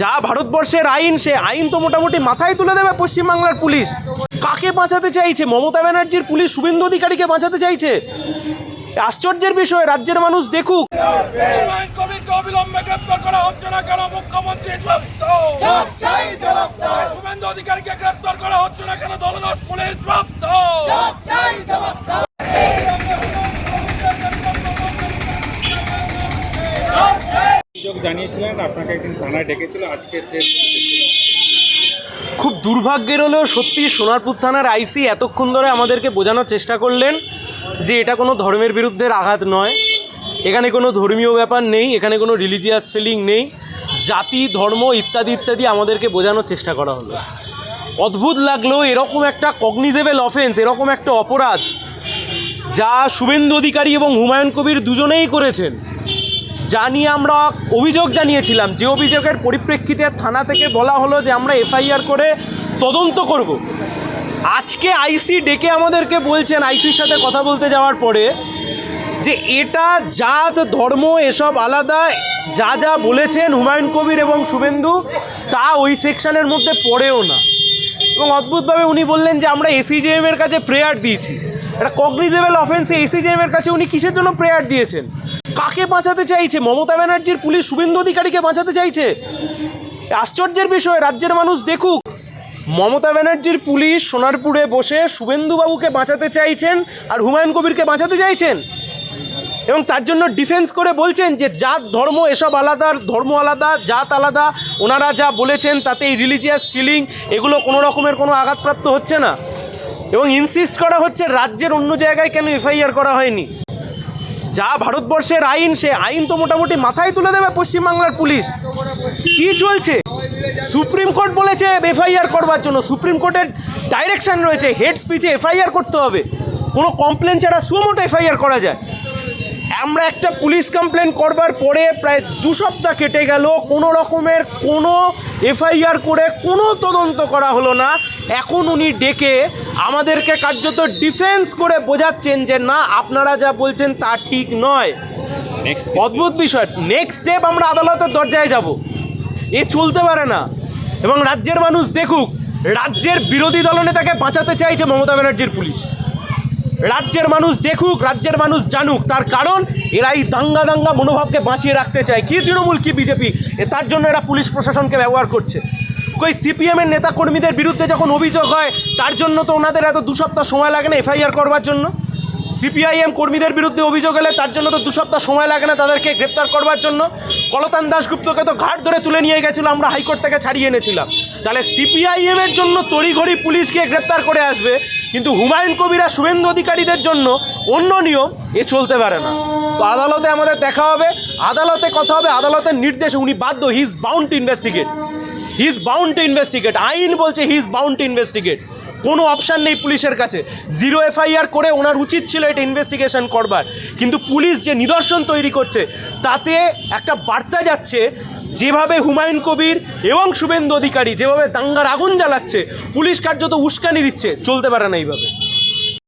যা ভারতবর্ষের আইন, সে আইন তো মোটামুটি মাথায় তুলে দেবে পশ্চিমবাংলার পুলিশ। কাকে বাঁচাতে চাইছে? মমতা ব্যানার্জির পুলিশ শুভেন্দু অধিকারীকে বাঁচাতে চাইছে? আশ্চর্যের বিষয়, রাজ্যের মানুষ দেখুক। অধিকারীকে গ্রেপ্তার করা হচ্ছে না কেন? দলদাস পুলিশ জানিয়েছিলেন আপনাকে একদিন থানায় ডেকেছিল। আজকে খুব দুর্ভাগ্যের হলেও সত্যি সোনারপুর থানার আইসি এতক্ষণ ধরে আমাদেরকে বোঝানোর চেষ্টা করলেন যে এটা কোনো ধর্মের বিরুদ্ধে আঘাত নয়। এখানে কোনো ধর্মীয় ব্যাপার নেই, এখানে কোনো রিলিজিয়াস ফিলিং নেই। জাতি, ধর্ম ইত্যাদি ইত্যাদি আমাদেরকে বোঝানোর চেষ্টা করা হলো। অদ্ভুত লাগল, এরকম একটা কগনিজেবল অফেন্স এরকম একটা অপরাধ যা শুভেন্দু অধিকারী এবং হুমায়ুন কবির দুজনেই করেছেন। যা নিয়ে আমরা অভিযোগ জানিয়েছিলাম যে অভিযোগের পরিপ্রেক্ষিতে থানা থেকে বলা হলো যে আমরা এফআইআর করে তদন্ত করব। আজকে আইসি ডেকে আমাদেরকে বলছেন, আইসির সাথে কথা বলতে যাওয়ার পরে, যে এটা জাত, ধর্ম, এসব আলাদা, যা যা বলেছেন হুমায়ুন কবির এবং শুভেন্দু, তা ওই সেকশনের মধ্যে পড়েও না। এবং অদ্ভুতভাবে উনি বললেন যে আমরা এসিজেএম কাছে প্রেয়ার দিয়েছি। একটা কগনিজেবল অফেন্সে এসিজেএম কাছে উনি কিসের জন্য প্রেয়ার দিয়েছেন? কাকে বাঁচাতে চাইছে? মমতা ব্যানার্জির পুলিশ শুভেন্দু অধিকারীকে বাঁচাতে চাইছে? আশ্চর্যের বিষয়, রাজ্যের মানুষ দেখুক। মমতা ব্যানার্জির পুলিশ সোনারপুরে বসে শুভেন্দুবাবুকে বাঁচাতে চাইছেন আর হুমায়ুন কবিরকে বাঁচাতে চাইছেন? এবং তার জন্য ডিফেন্স করে বলছেন যে, জাত, ধর্ম, এসব আলাদা, ধর্ম আলাদা, জাত আলাদা। ওনারা যা বলেছেন তাতে এই রিলিজিয়াস ফিলিং এগুলো কোনো রকমের কোনো আঘাতপ্রাপ্ত হচ্ছে না। এবং ইনসিস্ট করা হচ্ছে, রাজ্যের অন্য জায়গায় কেন এফআইআর করা হয়নি? যা ভারতবর্ষের আইন সে আইন তো মোটামুটি মাথায় তুলে দেবে পশ্চিমবাংলার পুলিশ। কি চলছে? সুপ্রিম কোর্ট বলেছে এফআইআর করবার জন্য। সুপ্রিম কোর্টের ডাইরেকশন রয়েছে হেড স্পিচে এফআইআর করতে হবে। কোনো কমপ্লেন ছাড়া সুমোটো এফআইআর করা যায়। আমরা একটা পুলিশ কমপ্লেন করবার পরে প্রায় দু সপ্তাহ কেটে গেল, কোনো রকমের কোনো এফআইআর করে কোনো তদন্ত করা হলো না। এখন উনি ডেকে আমাদেরকে কার্যত ডিফেন্স করে বোঝাচ্ছেন যে না আপনারা যা বলছেন তা ঠিক নয়। নেক্সট অদ্ভুত বিষয়। নেক্সট স্টেপ আমরা আদালতের দরজায় যাব। এ চলতে পারে না। এবং রাজ্যের মানুষ দেখুক রাজ্যের বিরোধী দলনেতাকে বাঁচাতে চাইছে মমতা ব্যানার্জির পুলিশ। রাজ্যের মানুষ দেখুক রাজ্যের মানুষ জানুক তার কারণ এরা এই দাঙ্গা দাঙ্গা মনোভাবকে বাঁচিয়ে রাখতে চায়। কি তৃণমূল কি বিজেপি? এ তার জন্য এরা পুলিশ প্রশাসনকে ব্যবহার করছে। কই সিপিএমের নেতা কর্মীদের বিরুদ্ধে যখন অভিযোগ হয়, তার জন্য তো ওনাদের এত দু সপ্তাহ সময় লাগে না এফআইআর করবার জন্য? সিপিআইএম কর্মীদের বিরুদ্ধে অভিযোগ এলে তার জন্য তো দু সপ্তাহ সময় লাগে না তাদেরকে গ্রেপ্তার করবার জন্য। কলতান দাশগুপ্তকে তো ঘাট ধরে তুলে নিয়ে গেছিল, আমরা হাইকোর্ট থেকে ছাড়িয়ে এনেছিলাম। তাহলে সিপিআইএম এর জন্য তড়িঘড়ি পুলিশ গিয়ে গ্রেপ্তার করে আসবে, কিন্তু হুমায়ুন কবিরা শুভেন্দু অধিকারীদের জন্য অন্য নিয়ম, এ চলতে পারে না। তো আদালতে আমাদের দেখা হবে, আদালতে কথা হবে, আদালতের নির্দেশে উনি বাধ্য he is bound to investigate he is bound to investigate আইন বলছে he is bound to investigate কোনো অপশান নেই পুলিশের কাছে। জিরো এফআইআর করে ওনার উচিত ছিল এটা ইনভেস্টিগেশন করবার। কিন্তু পুলিশ যে নিদর্শন তৈরি করছে, তাতে একটা বার্তা যাচ্ছে, যেভাবে হুমায়ুন কবির এবং শুভেন্দু অধিকারী যেভাবে দাঙ্গার আগুন জ্বালাচ্ছে, পুলিশ কার্যত উস্কানি দিচ্ছে, চলতে পারে না এইভাবে।